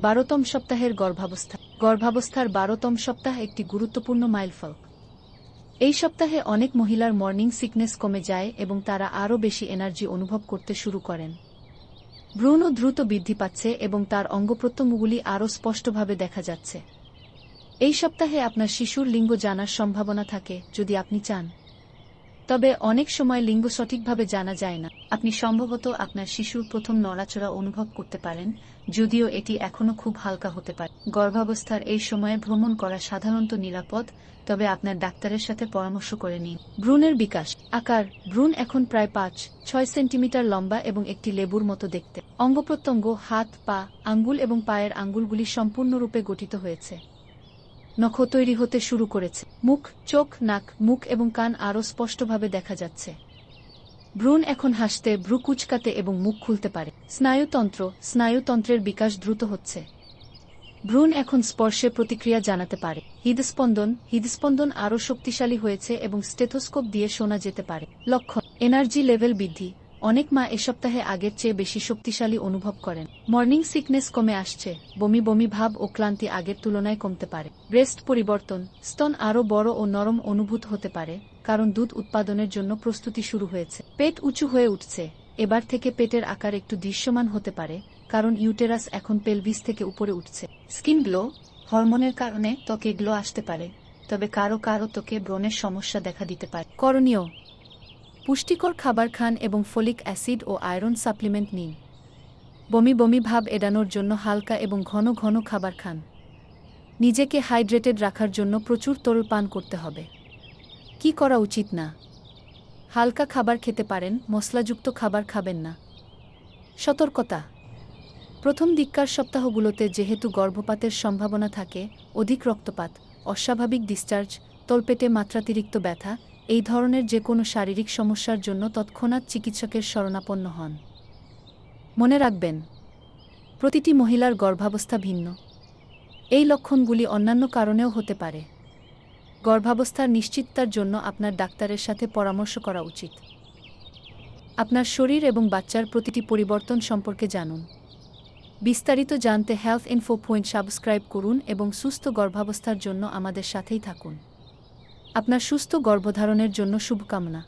বারোতম সপ্তাহের গর্ভাবস্থা। গর্ভাবস্থার বারোতম সপ্তাহ একটি গুরুত্বপূর্ণ মাইলফলক। এই সপ্তাহে অনেক মহিলার মর্নিং সিকনেস কমে যায় এবং তারা আরও বেশি এনার্জি অনুভব করতে শুরু করেন। ভ্রূণও দ্রুত বৃদ্ধি পাচ্ছে এবং তার অঙ্গপ্রত্যঙ্গগুলি আরও স্পষ্টভাবে দেখা যাচ্ছে। এই সপ্তাহে আপনার শিশুর লিঙ্গ জানার সম্ভাবনা থাকে, যদি আপনি চান। তবে অনেক সময় লিঙ্গ সঠিকভাবে জানা যায় না। আপনি সম্ভবত আপনার শিশুর প্রথম নড়াচড়া অনুভব করতে পারেন, যদিও এটি এখনও খুব হালকা হতে পারে। গর্ভাবস্থার এই সময়ে ভ্রমণ করা সাধারণত নিরাপদ, তবে আপনার ডাক্তারের সাথে পরামর্শ করে নিন। ভ্রূণের বিকাশ। আকার। ভ্রূণ এখন প্রায় পাঁচ, ছয় সেন্টিমিটার লম্বা এবং একটি লেবুর মতো দেখতে। অঙ্গপ্রত্যঙ্গ হাত, পা, আঙ্গুল এবং পায়ের আঙ্গুলগুলি সম্পূর্ণরূপে গঠিত হয়েছে। নখ তৈরি হতে শুরু করেছে। মুখ, চোখ, নাক, মুখ এবং কান আরও স্পষ্টভাবে দেখা যাচ্ছে। ভ্রূণ এখন হাসতে, ভ্রু কুচকাতে এবং মুখ খুলতে পারে। স্নায়ুতন্ত্র, স্নায়ুতন্ত্রের বিকাশ দ্রুত হচ্ছে। ভ্রূণ এখন স্পর্শে প্রতিক্রিয়া জানাতে পারে। হৃদস্পন্দন হৃদস্পন্দন আরও শক্তিশালী হয়েছে এবং স্টেথোস্কোপ দিয়ে শোনা যেতে পারে। লক্ষণ, এনার্জি লেভেল বৃদ্ধি। অনেক মা এ সপ্তাহে আগের চেয়ে বেশি শক্তিশালী অনুভব করেন। মর্নিং সিকনেস কমে আসছে, বমি বমি ভাব ও ক্লান্তি আগের তুলনায় কমতে পারে। ব্রেস্ট পরিবর্তন, স্তন আরও বড় ও নরম অনুভূত হতে পারে, কারণ দুধ উৎপাদনের জন্য প্রস্তুতি শুরু হয়েছে। পেট উঁচু হয়ে উঠছে, এবার থেকে পেটের আকার একটু দৃশ্যমান হতে পারে, কারণ ইউটেরাস এখন পেলভিস থেকে উপরে উঠছে। স্কিন গ্লো হরমোনের কারণে ত্বকে গ্লো আসতে পারে, তবে কারও কারও ত্বকে ব্রণের সমস্যা দেখা দিতে পারে। করণীয় পুষ্টিকর খাবার খান এবং ফলিক অ্যাসিড ও আয়রন সাপ্লিমেন্ট নিন। বমি বমি ভাব এড়ানোর জন্য হালকা এবং ঘন ঘন খাবার খান। নিজেকে হাইড্রেটেড রাখার জন্য প্রচুর তরল পান করতে হবে। কি করা উচিত না? হালকা খাবার খেতে পারেন, মশলাযুক্ত খাবার খাবেন না। সতর্কতা। প্রথম দিককার সপ্তাহগুলোতে যেহেতু গর্ভপাতের সম্ভাবনা থাকে, অধিক রক্তপাত, অস্বাভাবিক ডিসচার্জ তলপেটে মাত্রাতিরিক্ত ব্যথা এই ধরনের যে কোনো শারীরিক সমস্যার জন্য তৎক্ষণাৎ চিকিৎসকের শরণাপন্ন হন। মনে রাখবেন, প্রতিটি মহিলার গর্ভাবস্থা ভিন্ন। এই লক্ষণগুলি অন্যান্য কারণেও হতে পারে। গর্ভাবস্থার নিশ্চিততার জন্য আপনার ডাক্তারের সাথে পরামর্শ করা উচিত। আপনার শরীর এবং বাচ্চার প্রতিটি পরিবর্তন সম্পর্কে জানুন। বিস্তারিত জানতে হেলথ ইনফো পয়েন্ট সাবস্ক্রাইব করুন এবং সুস্থ গর্ভাবস্থার জন্য আমাদের সাথেই থাকুন। আপনার সুস্থ গর্ভধারণের জন্য শুভকামনা।